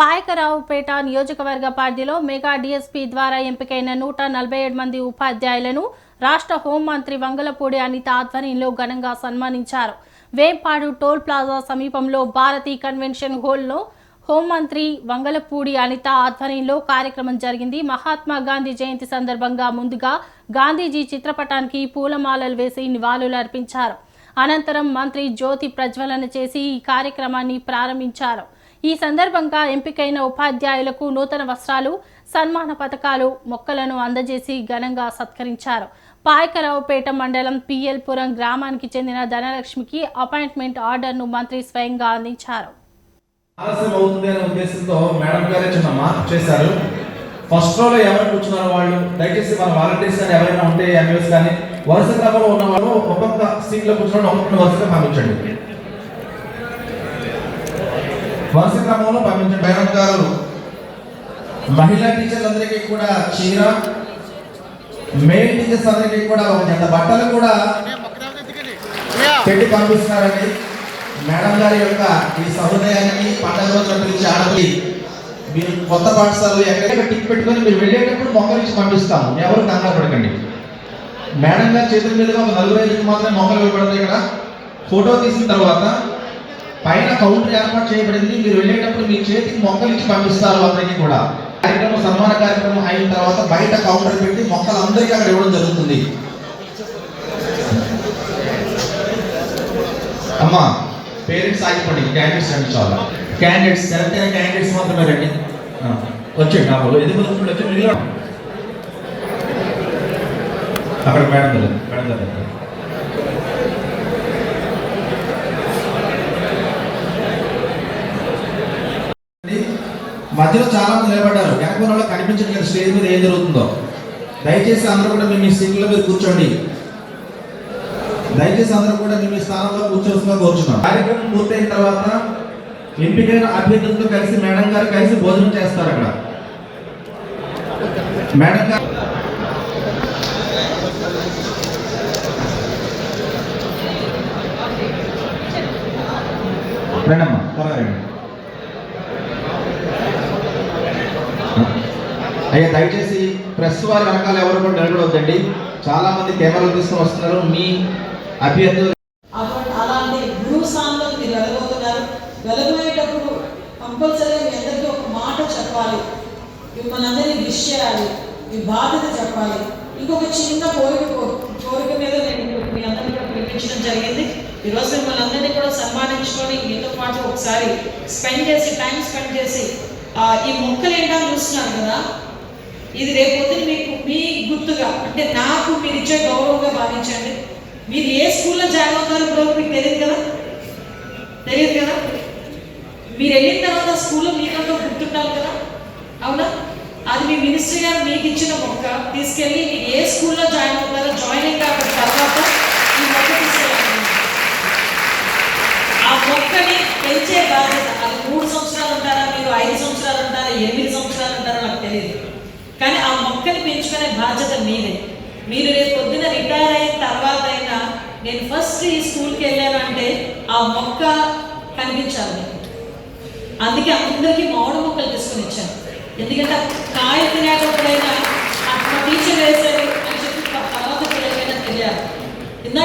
పాయకరావుపేట నియోజకవర్గ పరిధిలో mega DSP ద్వారా ఎంపికైన నూట నలభై ఏడు మంది ఉపాధ్యాయులను రాష్ట్ర హోంమంత్రి వంగలపూడి అనిత ఆధ్వర్యంలో ఘనంగా సన్మానించారు. వేంపాడు టోల్ ప్లాజా సమీపంలో భారతీ కన్వెన్షన్ హాల్లో హోంమంత్రి వంగలపూడి అనిత ఆధ్వర్యంలో కార్యక్రమం జరిగింది. మహాత్మా గాంధీ జయంతి సందర్భంగా ముందుగా గాంధీజీ చిత్రపటానికి పూలమాలలు వేసి నివాళులు అర్పించారు. అనంతరం మంత్రి జ్యోతి ప్రజ్వలన చేసి ఈ కార్యక్రమాన్ని ప్రారంభించారు. ఈ సందర్భంగా ఎంపికైన ఉపాధ్యాయులకు నూతన వస్త్రాలు సన్మాన పథకాలు మొక్కలను అందజేసి ఘనంగా సత్కరించారు. పాయకరావుపేట మండలం పిఎల్పురం గ్రామానికి చెందిన ధనలక్ష్మికి అపాయింట్మెంట్ ఆర్డర్ను మంత్రి స్వయంగా అందించారు. ఆలస్యం అవుతుంది అనే ఉద్దేశంతో మేడం గారే చిన్న మార్పు చేశారు. ఫస్ట్ రోలో ఎవరు కూర్చున్నారు వాళ్ళు? దయచేసి మన వాలంటీర్స్ కానీ ఎవరైనా ఉంటే ఎంఎస్ కానీ వరుస క్రమంలో ఉన్న వాళ్ళు ఒక్కొక్క సీట్లో కూర్చున్న ఒక్కొక్క వరుసగా పంపించండి. వరుస క్రమంలో పంపించండి. మేడం గారు మహిళా టీచర్లందరికీ కూడా చీర మెయిల్ టీచర్స్ అందరికీ కూడా ఒక జత బట్టలు కూడా పెట్టి పంపిస్తున్నారండి. మేడం గారి యొక్క ఈ సహృదయానికి పండుగ రోజున పిలిచి ఆడపి మీరు కొత్త పాఠశాలలో ఎక్కడెక్కడ టిక్ పెట్టుకొని మీరు వెళ్ళేటప్పుడు మొక్కలు పంపిస్తాం పంపిస్తాము. ఎవరు కంగారు పడకండి. మేడం గారి చేతుల మీదుగా ఒక నలుగురు ఐదుకి మాత్రమే మొక్కలు ఇవ్వబడతాయి ఇక్కడ ఫోటో తీసిన తర్వాత పైన కౌంటర్ ఏర్పాటు చేయబడింది. మీరు వెళ్ళేటప్పుడు మీ చేతికి మొక్కలు ఇచ్చి పంపిస్తారు అందరికీ కూడా. కార్యక్రమం సన్మాన కార్యక్రమం అయిన తర్వాత బయట కౌంటర్ పెట్టి మొక్కలు అందరికీ అక్కడ ఇవ్వడం జరుగుతుంది. అమ్మా పేరెంట్స్ ఆగిపోండి. క్యాండిడేట్స్ రండి చాలా. క్యాండిడేట్స్ సెలెక్ట్ అయిన క్యాండిడేట్స్ మాత్రమే రండి. ఆ, వచ్చేయండి నా వాళ్ళు. ఎందుకు వస్తుంది వచ్చి అక్కడ మేడం మేడం గారు. మధ్యలో చాలా మంది నిలబడ్డారు. వెనక వాళ్ళు కనిపించట్లేదు. స్టేజ్ మీద ఏం జరుగుతుందో. దయచేసి అందరూ కూడా మేము మీ సీట్ల మీద కూర్చోండి. దయచేసి అందరూ కూడా మీ మీ స్థానంలో కూర్చోవలసిన కోరుచున్నాం. కార్యక్రమం పూర్తయిన తర్వాత ఎంపికైన అభ్యర్థులతో కలిసి మేడం గారు కలిసి భోజనం చేస్తారు అక్కడ. మేడం గారు రండమ్మా త్వరగా రండి. అయ్యా దయచేసి ప్రెస్ వారి వెనకాల ఎవరు కూడా నిలబడవద్దండి చాలా మంది కెమెరాలు తీసుకొని వస్తున్నారు. మీ అభ్యర్థులు అటువంటి అలాంటి గురువు స్థానంలో మీరు వెళ్ళబోతున్నారు వెళ్ళబోయేటప్పుడు కంపల్సరీగా మీ అందరికీ ఒక మాట చెప్పాలి. మిమ్మల్ని అందరినీ విష్ చేయాలి. మీ బాధ్యత చెప్పాలి. ఇంకొక చిన్న కోరిక కోరిక మీద నేను మీ అందరినీ కూడా పిలిపించడం జరిగింది. ఈరోజు మిమ్మల్ని అందరినీ కూడా సన్మానించుకొని మీతో పాటు ఒకసారి స్పెండ్ చేసి టైం స్పెండ్ చేసి ఈ మొక్కలు ఏంటో చూస్తున్నారు కదా? ఇది రేపొద్దున మీకు మీ గుర్తుగా అంటే నాకు మీరు ఇచ్చే గౌరవంగా భావించండి. మీరు ఏ స్కూల్లో జాయిన్ అవుతారో ఇప్పుడు మీకు తెలియదు కదా? తెలియదు కదా? మీరు వెళ్ళిన తర్వాత స్కూల్లో మీకంటూ గుర్తుంటారు కదా? అవునా? అది మీ మినిస్టర్ గారు మీకు ఇచ్చిన మొక్క తీసుకెళ్ళి మీరు ఏ స్కూల్లో జాయిన్ అవుతారో జాయినింగ్ కాకపోతే తర్వాత ఈ మొక్క తీసుకెళ్ళాలి ఆ మొక్కని పెంచే బాధ్యత అది మూడు సంవత్సరాలు ఉంటారా మీరు ఐదు సంవత్సరాలు ఉంటారా ఎనిమిది సంవత్సరాలు ఉంటారా నాకు తెలియదు కానీ ఆ మొక్కని పెంచుకునే బాధ్యత మీదే. మీరు రేపు పొద్దున రిటైర్ అయిన తర్వాత అయినా నేను ఫస్ట్ ఈ స్కూల్కి వెళ్ళాను అంటే ఆ మొక్క కనిపించాలి మీకు. అందుకే అందరికీ మామిడి మొక్కలు తీసుకొని ఇచ్చాను ఎందుకంటే కాయ తినేటప్పుడైనా టీచర్ వేసే